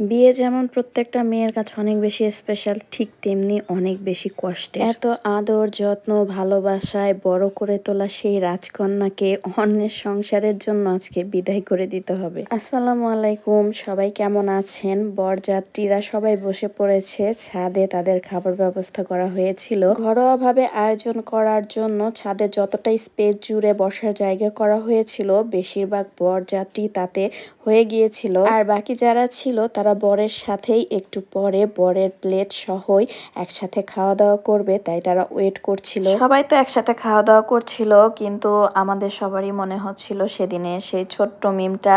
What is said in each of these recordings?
বিয়ে যেমন প্রত্যেকটা মেয়ের কাছে অনেক বেশি স্পেশাল ঠিক তেমনি অনেক বেশি কষ্টে এত আদর যত্ন ভালোবাসায় বড় করে তোলা সেই রাজকন্যাকে অন্যের সংসারের জন্য আজকে বিদায় করে দিতে হবে। আসসালামু আলাইকুম সবাই কেমন আছেন? বরযাত্রীরা সবাই বসে পড়েছে ছাদে তাদের খাবার ব্যবস্থা করা হয়েছিল। ঘরোয়াভাবে আয়োজন করার জন্য ছাদে যতটা স্পেস জুড়ে বসার জায়গা করা হয়েছিল বেশিরভাগ বরযাত্রী তাতে হয়ে গিয়েছিল। আর বাকি যারা ছিল তারা বরের সাথেই একটু পরে বরের প্লেট সহই একসাথে খাওয়া দাওয়া করবে, তাই তারা ওয়েট করছিল। সবাই তো একসাথে খাওয়া দাওয়া করছিল, কিন্তু আমাদের সবারই মনে হচ্ছিল সেদিনে সেই ছোট্ট মিমটা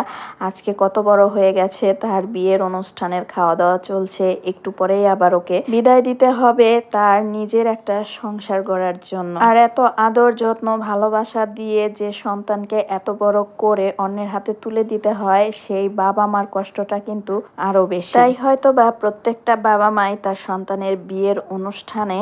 আজকে কত বড় হয়ে গেছে, তার বিয়ের অনুষ্ঠানের খাওয়া দাওয়া চলছে, একটু পরেই আবার ওকে বিদায় দিতে হবে তার নিজের একটা সংসার গড়ার জন্য। আর এত আদর, যত্ন, ভালোবাসা দিয়ে যে সন্তানকে এত বড় করে অন্যের হাতে তুলে দিতে হয়, সেই বাবা মার কষ্টটা কিন্তু আরও বেশি। তাই হয়তো বা প্রত্যেকটা বাবা মাই তার সন্তানের বিয়ের অনুষ্ঠানে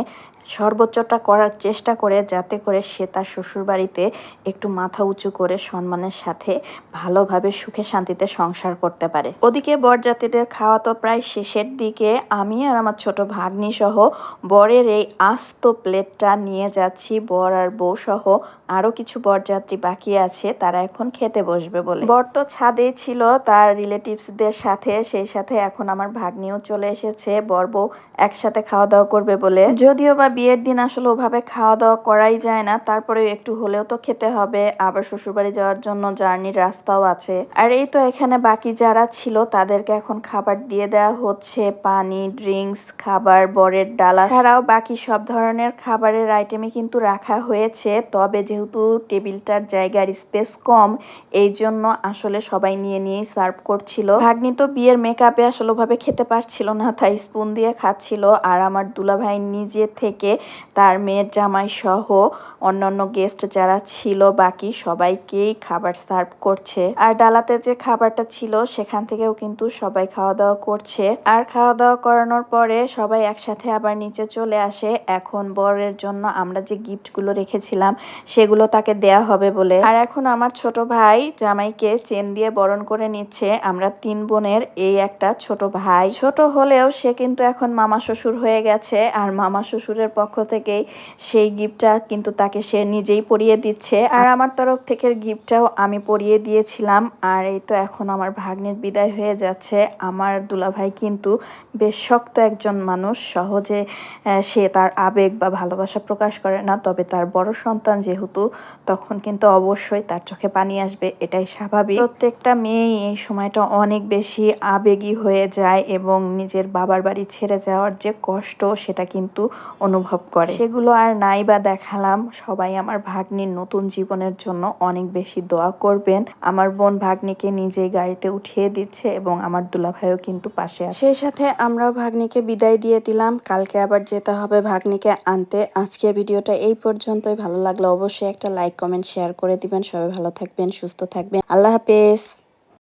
সর্বোচ্চটা করার চেষ্টা করে যাতে করে সে তার শ্বশুরবাড়িতে একটু মাথা উঁচু করে সম্মানের সাথে ভালোভাবে সুখে শান্তিতে সংসার করতে পারে। ওদিকে বরযাত্রীদের খাওয়া তো প্রায় শেষের দিকে। আমি আর আমার ছোট ভাগ্নি সহ বরের এই আস্ত প্লেটটা নিয়ে যাচ্ছি। বর আর বউ সহ আরও কিছু বরযাত্রী বাকি আছে। তারা এখন খেতে বসবে বলে। বর তো ছাদে ছিল, তার রিলেটিভসদের সাথে, সেই সাথে এখন আমার ভাগ্নিও চলে এসেছে। বর বউ একসাথে খাওয়া দাওয়া করবে বলে। যদিও বা বিয়ের দিন আসলে ওভাবে খাওয়া দাওয়া করাই যায় না। তারপরে একটু হলেও তো খেতে হবে। আবার শ্বশুরবাড়ি যাওয়ার জন্য জার্নির রাস্তাও আছে। আর এই তো এখানে বাকি যারা ছিল, তাদেরকে এখন খাবার দিয়ে দেওয়া হচ্ছে। পানি, ড্রিঙ্কস, খাবার, বরের ডালা ছাড়াও বাকি সব ধরনের খাবারের আইটেমই কিন্তু রাখা হয়েছে। তবে যেহেতু টেবিলটার জায়গার স্পেস কম, এই জন্য আসলে সবাই নিয়ে নিয়েই সার্ভ করছিল। ভাগ্নি তো বিয়ের মেকআপে আসলে ওভাবে খেতে পারছিল না, তাই স্পুন দিয়ে খাচ্ছিল। আর আমার দুলাভাই নিজে থেকে তার মেয়ের জামাই সহ অন্যান্য গেস্ট যারা ছিল, বাকি সবাইকেই খাবার সার্ভ করছে। আর ডালাতে যে খাবারটা ছিল, সেখান থেকেও কিন্তু সবাই খাওয়া দাওয়া করছে। আর খাওয়া দাওয়া করানোর পরে সবাই একসাথে আবার নিচে চলে আসে। এখন বরের জন্য আমরা যে গিফটগুলো রেখেছিলাম, সেগুলো তাকে দেয়া হবে বলে। আর এখন আমার ছোট ভাই জামাইকে চেন দিয়ে বরণ করে নিচ্ছে। আমরা তিন বোনের এই একটা ছোট ভাই। ছোট হলেও সে কিন্তু এখন মামা শ্বশুর হয়ে গেছে। আর মামা শ্বশুরের পক্ষ থেকেই সেই গিফটটা কিন্তু তাকে সে নিজেই পরিয়ে দিচ্ছে। আর আমার তরফ থেকে গিফটটাও আমি পরিয়ে দিয়েছিলাম। আর এই তো এখন আমার ভাগ্নের বিদায় হয়ে যাচ্ছে। আমার দুলাভাই কিন্তু বেশ শক্ত একজন মানুষ। সহজে সে তার আবেগ বা ভালোবাসা প্রকাশ করে না। তবে তার বড় সন্তান যেহেতু, তখন কিন্তু অবশ্যই তার চোখে পানি আসবে। এটাই স্বাভাবিক। প্রত্যেকটা মেয়েই এই সময়টা অনেক বেশি আবেগী হয়ে যায় এবং নিজের বাবার বাড়ি ছেড়ে যাওয়ার যে কষ্ট, সেটা কিন্তু অনুভব করে। সেগুলো আর নাই বা দেখালাম। সবাই আমার ভাগ্নির নতুন জীবনের জন্য অনেক বেশি দোয়া করবেন। আমার বোন ভাগ্নিকে নিজেই গাড়িতে উঠিয়ে দিচ্ছে এবং আমার দুলাভাইও কিন্তু পাশে আছে। সেই সাথে আমরাও ভাগ্নিকে বিদায় দিয়ে দিলাম। কালকে আবার যেতে হবে ভাগ্নিকে আনতে। আজকে ভিডিওটা এই পর্যন্তই। ভালো লাগলে অবশ্যই একটা লাইক কমেন্ট শেয়ার করে দিবেন। সবাই ভালো থাকবেন সুস্থ থাকবেন। আল্লাহ হাফেজ।